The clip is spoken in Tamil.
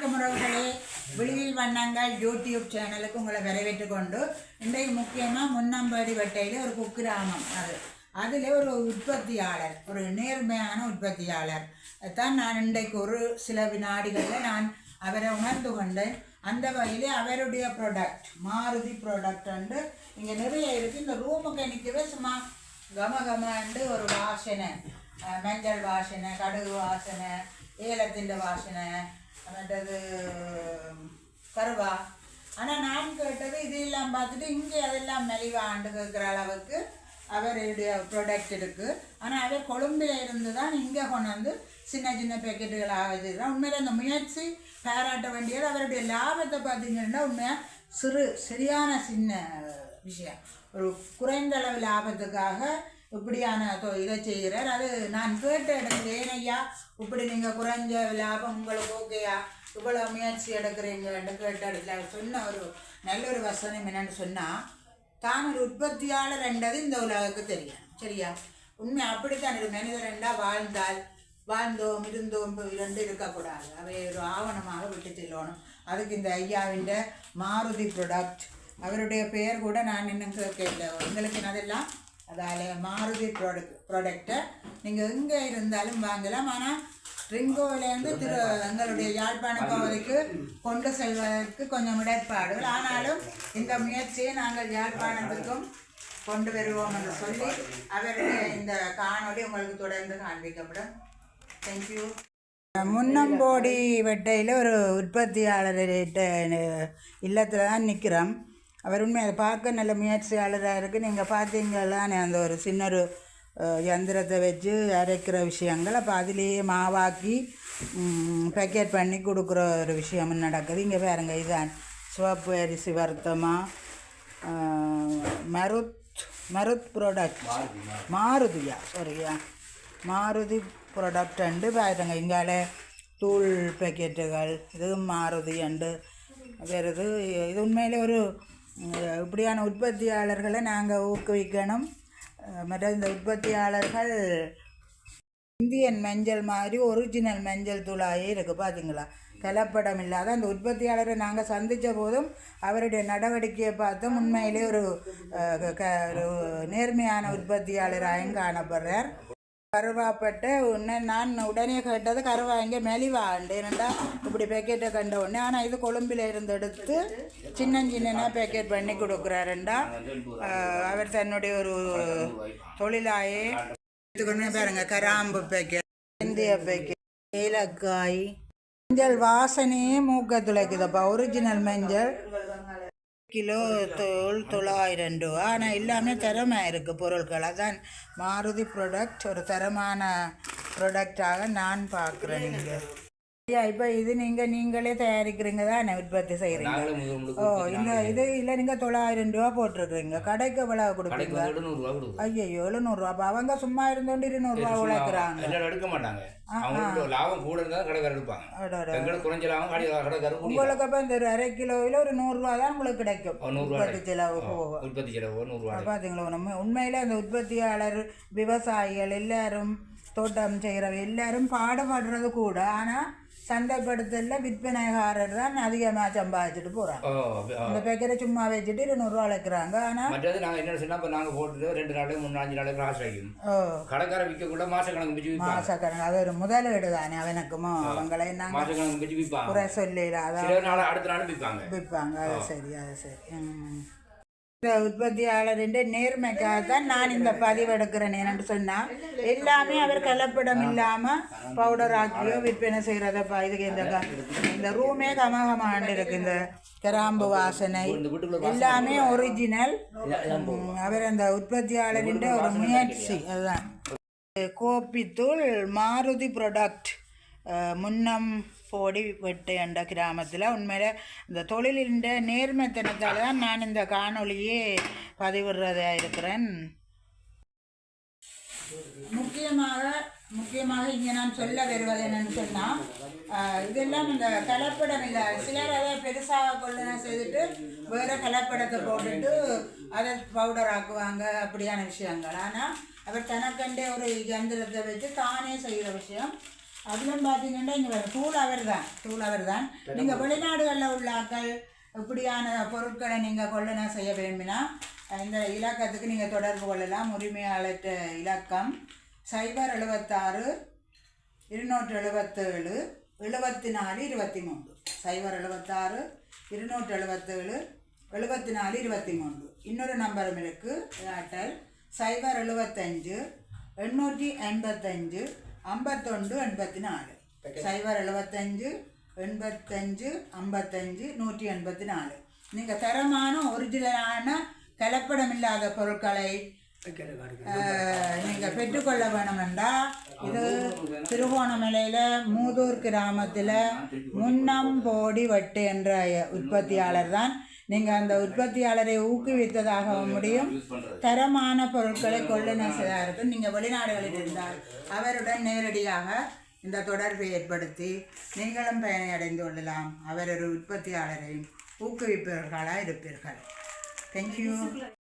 வணக்கம் உறவுகளே. விழியில் வண்ணங்கள் யூடியூப் சேனலுக்கு உங்களை வரவேற்று கொண்டு இன்றைக்கு முக்கியமாக முன்னம்படி வட்டையில் ஒரு குக்கிராமம் அது. அதில் ஒரு உற்பத்தியாளர் ஒரு நேர்மையான உற்பத்தியாளர். தான் நான் இன்றைக்கு ஒரு சில வினாடிகளில் நான் அவரை உணர்ந்து கொண்டேன். அந்த வகையில் அவருடைய ப்ராடக்ட் மாருதி ப்ராடக்ட் வந்து இங்கே நிறைய இருக்குது இந்த ரூமுக்கு நிற்கவே சும்மா கம கமண்டு ஒரு வாசனை. மஞ்சள் வாசனை கடுகு வாசனை ஏலத்தின் வாசனை மற்றது கருவா. ஆனால் நான் கேட்டது இதையெல்லாம் பார்த்துட்டு இங்கே அதெல்லாம் மெலிவாண்டு கேட்குற அளவுக்கு அவருடைய ப்ராடக்ட் இருக்குது ஆனால் அவர் கொழும்பில் இருந்து தான் இங்கே கொண்டு வந்து சின்ன சின்ன பேக்கெட்டுகளாக வச்சுருக்கான் உண்மையில் அந்த முயற்சி பாராட்ட வேண்டியது. அவருடைய லாபத்தை பார்த்தீங்கன்னா உண்மையாக சிறு சரியான சின்ன விஷயம். ஒரு குறைந்த அளவு லாபத்துக்காக இப்படியான தொ- இதை செய்கிறார். அது நான் கேட்ட இடத்துல ஏனையா இப்படி நீங்கள் குறைஞ்ச லாபம் உங்களுக்கு ஓகேயா? இவ்வளோ முயற்சி எடுக்கிறீங்கன்னு கேட்ட இடத்துல அவர் சொன்ன ஒரு நல்ல ஒரு வசனம் என்னன்னு சொன்னால் தான் ஒரு உற்பத்தியாளர் என்றது இந்த உலகுக்கு தெரியும். சரியா? உண்மை அப்படித்தான் ஒரு மனிதர் என்றா வாழ்ந்தால் வாழ்ந்தோம் இருந்தோம் இப்போ இரண்டு இருக்கக்கூடாது. அவை ஒரு ஆவணமாக விட்டு செல்லணும். அதுக்கு இந்த ஐயாவின் மாருதி ப்ரொடக்ட் அவருடைய பெயர் கூட நான் இன்னும் கேட்கல. உங்களுக்கு அதெல்லாம் அதால் மாருதி ப்ராடக்ட் ப்ராடக்டை நீங்கள் எங்கே இருந்தாலும் வாங்கலாம். ஆனால் ரிங்கோவிலேருந்து திரு எங்களுடைய யாழ்ப்பாண பகுதிக்கு கொண்டு செல்வதற்கு கொஞ்சம் இடர்பாடுகள் ஆனாலும் இந்த முயற்சியை நாங்கள் யாழ்ப்பாணத்துக்கும் கொண்டு வருவோம் என்று சொல்லி அவருடைய இந்த காணொளி உங்களுக்கு தொடர்ந்து காண்பிக்கப்படும். தேங்க்யூ முன்னம்போடி வெட்டையில் ஒரு உற்பத்தியாளர்கிட்ட இல்லத்தில் தான் நிற்கிறோம் அவர் உண்மையை பார்க்க நல்ல முயற்சியாளராக இருக்குது நீங்கள் பார்த்தீங்களானே அந்த ஒரு சின்ன ஒரு யந்திரத்தை வச்சு அரைக்கிற விஷயங்கள். அப்போ அதிலேயே மாவாக்கி பேக்கெட் பண்ணி கொடுக்குற ஒரு விஷயம் நடக்குது. இங்கே பாருங்க இதுதான் சிவப்பு அரிசி வருத்தமாக மருத் மருத் product மாருதியா? Saria Maruti product and பாருங்க இங்கால தூள் பேக்கெட்டுகள் இது மாருதி அண்டு வேறு இது இது உண்மையிலே ஒரு இப்படியான உற்பத்தியாளர்களை நாங்கள் ஊக்குவிக்கணும். மற்ற இந்த உற்பத்தியாளர்கள் இந்தியன் மஞ்சள் மாதிரி ஒரிஜினல் மஞ்சள் தூளாயே இருக்குது பார்த்தீங்களா கலப்படம் இல்லாத அந்த உற்பத்தியாளரை நாங்கள் சந்தித்த போதும் அவருடைய நடவடிக்கையை பார்த்தோம் உண்மையிலே ஒரு க- க- ஒரு நேர்மையான உற்பத்தியாளராயும் காணப்படுறார். கருவாப்பட்டை உன்னை நான் உடனே கேட்டது கருவா இங்கே மெலிவாண்டு ஏனண்டா இப்படி பேக்கெட்டை கண்ட உடனே ஆனால் இது கொழும்பில் இருந்து எடுத்து சின்ன சின்ன பேக்கெட் பண்ணி கொடுக்குறாருண்டா அவர் தன்னுடைய ஒரு தொழிலாயே எடுத்துக்கணும் பாருங்க கராம்பு பேக்கெட் இந்திய பேக்கெட் ஏலக்காய் மஞ்சள் வாசனையே மூக்க துளைக்குதப்பா ஒரிஜினல் மஞ்சள். கிலோ தோல் தொள்ளாயிரம் ரூபா. ஆனால் எல்லாமே தரமாக இருக்குது பொருட்கள். அதான் மாருதி ப்ரொடக்ட் ஒரு தரமான ப்ரொடக்டாக நான் பார்க்குறேன் இங்கே. ஐயா இப்போ இது நீங்கள் நீங்களே தயாரிக்கிறீங்க தானே உற்பத்தி செய்கிறீங்க ஓ இந்த இது இல்லை நீங்கள் தொள்ளாயிரம் ரூபா போட்டிருக்கிறீங்க. கடைக்கு எவ்வளோ கொடுப்பீங்க? ஐயோ எழுநூறுவா. அப்போ அவங்க சும்மா இருந்தோண்டு இருநூறுவா உழைக்கிறாங்க. எடுக்க மாட்டாங்க. உங்களுக்கு அப்போ இந்த அரை கிலோவில் ஒரு நூறுரூவா தான் உங்களுக்கு கிடைக்கும். உற்பத்தி செலவு போக. உற்பத்தி செலவு நம்ம உண்மையில் அந்த உற்பத்தியாளர் விவசாயிகள் எல்லாரும் தோட்டம் செய்கிறவ எல்லாரும் பாடுபடுறது கூட. ஆனால் சந்தைப்படுத்தல விற்பனைகாரர் தான் அதிகமாக சம்பாதிச்சுட்டு போகிறாங்க. இந்த பேக்கரை சும்மா வச்சுட்டு இருநூறுவா அழைக்கிறாங்க ஆனால் மற்றது நாங்கள் என்ன சொன்னால் இப்போ நாங்கள் போட்டுட்டு ரெண்டு நாளைக்கு மூணு அஞ்சு நாளைக்கு காசு வைக்கும் ஓ. கடைக்காரர் விற்கக்குள்ள மாச கணக்கு வச்சு விற்பாங்க. மாசக்கணக்கு அது ஒரு முதலீடு தானே அவனுக்குமோ அவங்களை நாங்கள் மாச கணக்கு வச்சு விற்பாங்க. குறை சொல்லிடாத சில நாள் அடுத்த நாள் விற்பாங்க. விற்பாங்க அது சரி அது சரி. இந்த உற்பத்தியாளரின் நேர்மைக்காக தான் நான் இந்த பதிவு எடுக்கிறேன் என்னன்னு சொன்னால் எல்லாமே அவர் கலப்படம் இல்லாமல் பவுடர் ஆக்கியோ விற்பனை செய்கிறத இதுக்கு இந்த இந்த ரூமே கமகமாண்டு இருக்கு இந்த கிராம்பு வாசனை. எல்லாமே ஒரிஜினல் அவர் அந்த உற்பத்தியாளரின் ஒரு முயற்சி அதுதான். கோப்பித்தூள் மாருதி ப்ரொடக்ட் முன்னம் போடி வெட்டு என்ற கிராமத்தில் உண்மையில் இந்த தொழிலின் நேர்மைத்தனத்தால் தான் நான் இந்த காணொலியே பதிவிடுறதா இருக்கிறேன் முக்கியமாக முக்கியமாக இங்கே நான் சொல்ல வருவது என்னன்னு சொன்னால் இதெல்லாம் இந்த கலப்படம் இல்லை சிலர் அதை பெருசாக கொள்ளனை செய்துட்டு வேறு கலப்படத்தை போட்டுட்டு அதை பவுடர் ஆக்குவாங்க அப்படியான விஷயங்கள் ஆனால் அவர் தனக்கண்டே ஒரு இயந்திரத்தை வச்சு தானே செய்கிற விஷயம் அதிலும் பார்த்தீங்கன்னா இங்கே தூள் அவர் தான் தூள் அவர் தான் நீங்கள் வெளிநாடுகளில் உள்ள ஆட்கள் இப்படியான பொருட்களை நீங்கள் கொள்ளனா செய்ய விரும்பினா இந்த இலக்கத்துக்கு நீங்கள் தொடர்பு கொள்ளலாம். உரிமையாளர்கிட்ட இலக்கம் சைபர் எழுபத்தாறு இருநூற்று எழுபத்தேழு எழுபத்தி நாலு இருபத்தி மூன்று சைபர் எழுபத்தாறு இருநூற்று எழுபத்தேழு எழுபத்தி நாலு இருபத்தி மூன்று இன்னொரு நம்பரும் இருக்குது ஏர்டெல் சைபர் எழுபத்தஞ்சு எண்ணூற்றி எண்பத்தஞ்சு ஐம்பத்தொன்று எண்பத்தி நாலு சைபர் எழுபத்தஞ்சு எண்பத்தஞ்சு ஐம்பத்தஞ்சு நூற்றி எண்பத்தி நாலு நீங்கள் தரமான ஒரிஜினலான கலப்படம் இல்லாத பொருட்களை நீங்கள் பெற்றுக்கொள்ள வேணுமெண்டா இது திருகோணமலையில் மூதூர் கிராமத்தில் முன்னம்போடி வட்டு என்ற உற்பத்தியாளர் தான் நீங்கள் அந்த உற்பத்தியாளரை ஊக்குவித்ததாக முடியும். தரமான பொருட்களை கொள்ளுநர் செய்தார்கள் நீங்கள் வெளிநாடுகளில் இருந்தால் அவருடன் நேரடியாக இந்த தொடர்பை ஏற்படுத்தி நீங்களும் பயனடைந்து கொள்ளலாம். அவர் ஒரு உற்பத்தியாளரையும் ஊக்குவிப்பவர்களாக இருப்பீர்கள். தேங்க்யூ